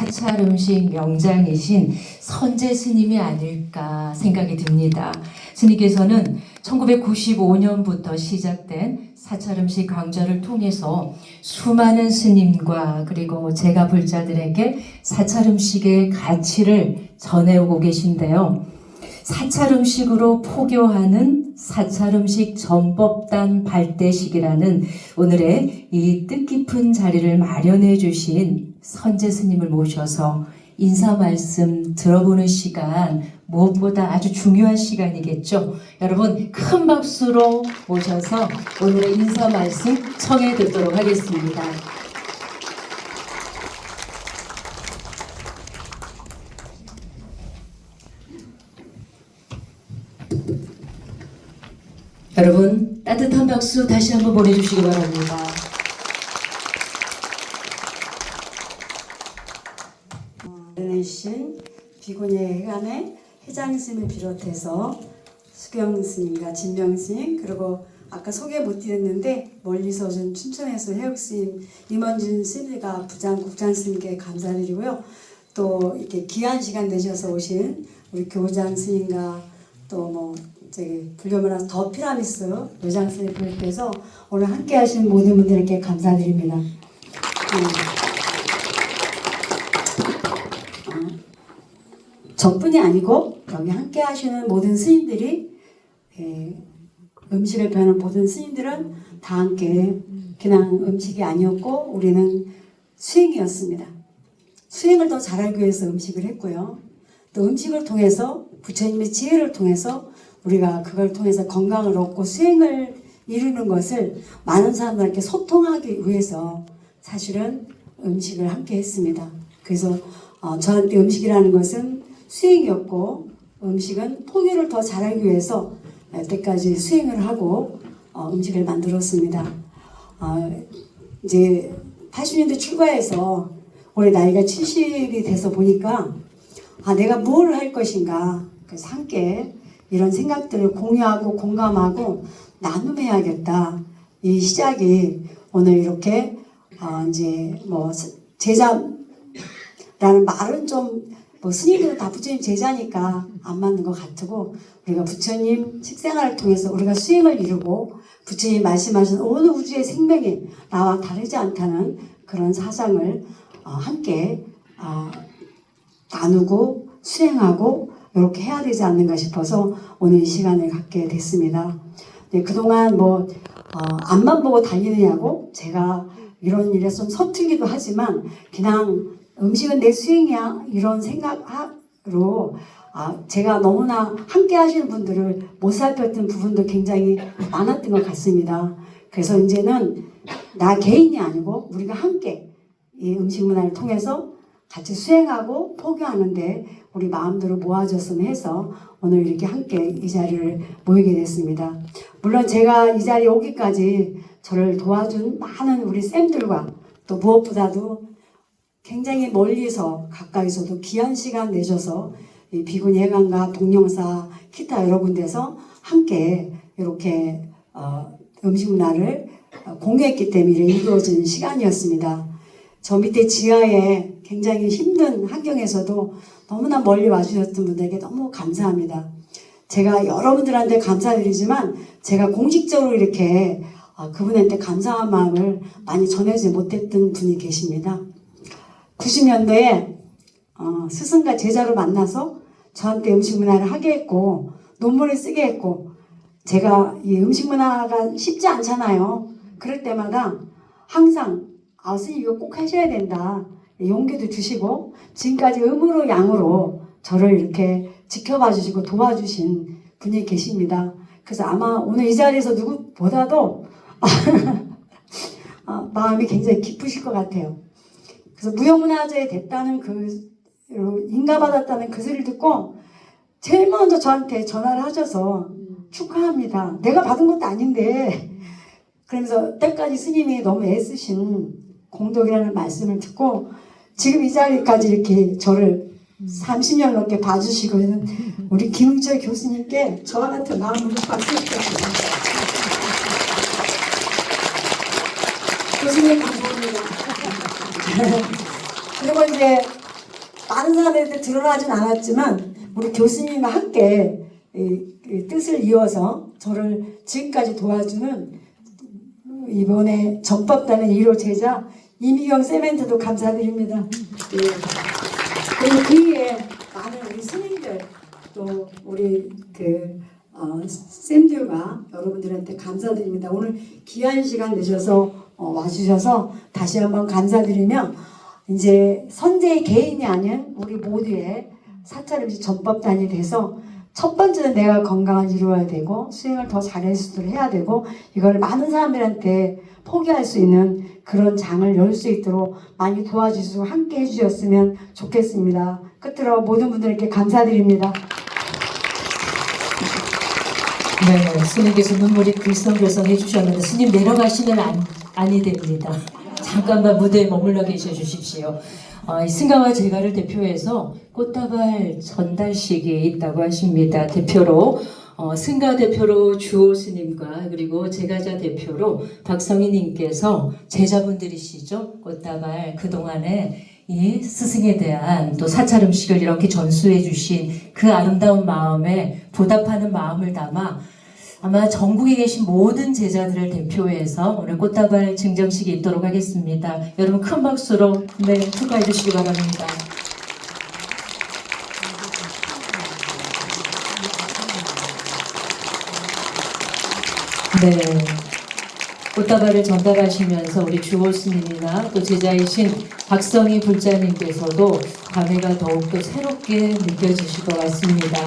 사찰 음식 명장이신 선제 스님이 아닐까 생각이 듭니다. 스님께서는 1995년부터 시작된 사찰 음식 강좌를 통해서 수많은 스님과 그리고 제가 불자들에게 사찰 음식의 가치를 전해오고 계신데요. 사찰 음식으로 포교하는 사찰 음식 전법단 발대식이라는 오늘의 이 뜻깊은 자리를 마련해 주신 선제 스님을 모셔서 인사 말씀 들어보는 시간 무엇보다 아주 중요한 시간이겠죠. 여러분 큰 박수로 모셔서 오늘의 인사 말씀 청해 듣도록 하겠습니다. 여러분 따뜻한 박수 다시 한번 보내주시기 바랍니다. 연애신 비고니의 회관의 회장 스님을 비롯해서 수경 스님과 진명 스님 그리고 아까 소개 못 드렸는데 멀리서 오신 춘천에서 해옥 스님 임원준 스님과 부장 국장 스님께 감사드리고요. 또 이렇게 귀한 시간 내셔서 오신 우리 교장 스님과 또뭐 저기 불교문화 더 피라미스 요장 스님 비롯해서 오늘 함께 하신 모든 분들께 감사드립니다. 음. 저뿐이 아니고 여기 함께 하시는 모든 스님들이 예, 음식을 배우는 모든 스님들은 다 함께 그냥 음식이 아니었고 우리는 수행이었습니다. 수행을 더 잘하기 위해서 음식을 했고요. 또 음식을 통해서 부처님의 지혜를 통해서 우리가 그걸 통해서 건강을 얻고 수행을 이루는 것을 많은 사람들에게 소통하기 위해서 사실은 음식을 함께 했습니다. 그래서 어, 저한테 음식이라는 것은 수행이었고 음식은 통일을 더 잘하기 위해서 여태까지 수행을 하고 어, 음식을 만들었습니다. 어, 이제 80년대 출가해서 올해 나이가 70이 돼서 보니까 아 내가 뭘 할 것인가? 그래서 함께 이런 생각들을 공유하고 공감하고 나눔해야겠다. 이 시작이 오늘 이렇게 어, 이제 뭐 제자라는 말은 좀 뭐 스님들은 다 부처님 제자니까 안 맞는 것 같고 우리가 부처님 식생활을 통해서 우리가 수행을 이루고 부처님 말씀하신 어느 우주의 생명이 나와 다르지 않다는 그런 사상을 어, 함께 어, 나누고 수행하고 이렇게 해야 되지 않는가 싶어서 오늘 이 시간을 갖게 됐습니다. 네, 그동안 뭐 어, 앞만 보고 다니느냐고 제가 이런 일에 좀 서툴기도 하지만 그냥 음식은 내 수행이야 이런 생각으로 아, 제가 너무나 함께 하시는 분들을 못 살폈던 부분도 굉장히 많았던 것 같습니다. 그래서 이제는 나 개인이 아니고 우리가 함께 이 음식 문화를 통해서 같이 수행하고 포교하는데 우리 마음대로 모아졌으면 해서 오늘 이렇게 함께 이 자리를 모이게 됐습니다. 물론 제가 이 자리에 오기까지 저를 도와준 많은 우리 쌤들과 또 무엇보다도 굉장히 멀리서 가까이서도 귀한 시간 내셔서 이 비군 예강과 동영사 기타 여러 군데서 함께 이렇게 어, 음식 문화를 어, 공유했기 때문에 이루어진 시간이었습니다. 저 밑에 지하에 굉장히 힘든 환경에서도 너무나 멀리 와주셨던 분들에게 너무 감사합니다. 제가 여러분들한테 감사드리지만 제가 공식적으로 이렇게 어, 그분한테 감사한 마음을 많이 전하지 못했던 분이 계십니다. 90년도에 어, 스승과 제자로 만나서 저한테 음식 문화를 하게 했고 논문을 쓰게 했고 제가 이 음식 문화가 쉽지 않잖아요. 그럴 때마다 항상 아 스님 이거 꼭 하셔야 된다 용기도 주시고 지금까지 음으로 양으로 저를 이렇게 지켜봐 주시고 도와주신 분이 계십니다. 그래서 아마 오늘 이 자리에서 누구보다도 아, 마음이 굉장히 기쁘실 것 같아요. 그래서 무형문화재 됐다는 그 인가받았다는 그 소리를 듣고 제일 먼저 저한테 전화를 하셔서 축하합니다. 내가 받은 것도 아닌데 그러면서 때까지 스님이 너무 애쓰신 공덕이라는 말씀을 듣고 지금 이 자리까지 이렇게 저를 30년 넘게 봐주시고 있는 우리 김웅철 교수님께 같은 마음으로 박수 드립니다. 교수님 감사합니다. 그리고 이제 많은 사람들한테 드러나진 않았지만 우리 교수님과 함께 이, 이 뜻을 이어서 저를 지금까지 도와주는 이번에 전법단의 1호 제자 이미경 세멘트도 감사드립니다. 예. 그리고 그 위에 많은 우리 스님들 또 우리 그 어, 쌤들과 여러분들한테 감사드립니다. 오늘 귀한 시간 내셔서 어, 와주셔서 다시 한번 감사드리며 이제 선제의 개인이 아닌 우리 모두의 사찰 음식 전법단이 돼서 첫 번째는 내가 건강을 이루어야 되고 수행을 더 잘할 수 있도록 해야 되고 이걸 많은 사람들한테 포기할 수 있는 그런 장을 열 수 있도록 많이 도와주시고 함께 해주셨으면 좋겠습니다. 끝으로 모든 분들께 감사드립니다. 네, 스님께서 눈물이 글썽글썽 해주셨는데 스님 내려가시면 안, 아니 됩니다. 잠깐만 무대에 머물러 계셔 주십시오. 어, 이 승가와 제가를 대표해서 꽃다발 전달식이 있다고 하십니다. 대표로 어, 승가 대표로 주호 스님과 그리고 제가자 대표로 박성희님께서 제자분들이시죠. 꽃다발 그동안에 이 스승에 대한 또 사찰 음식을 이렇게 전수해 주신 그 아름다운 마음에 보답하는 마음을 담아 아마 전국에 계신 모든 제자들을 대표해서 오늘 꽃다발 증정식이 있도록 하겠습니다. 여러분 큰 박수로 네 축하해 주시기 바랍니다. 네. 꽃다발을 전달하시면서 우리 주호 스님이나 또 제자이신 박성희 불자님께서도 감회가 더욱더 새롭게 느껴지실 것 같습니다.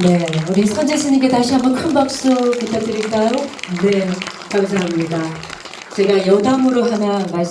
네, 우리 선재 스님께 다시 한번 큰 박수 부탁드릴까요? 네, 감사합니다. 제가 여담으로 하나 말씀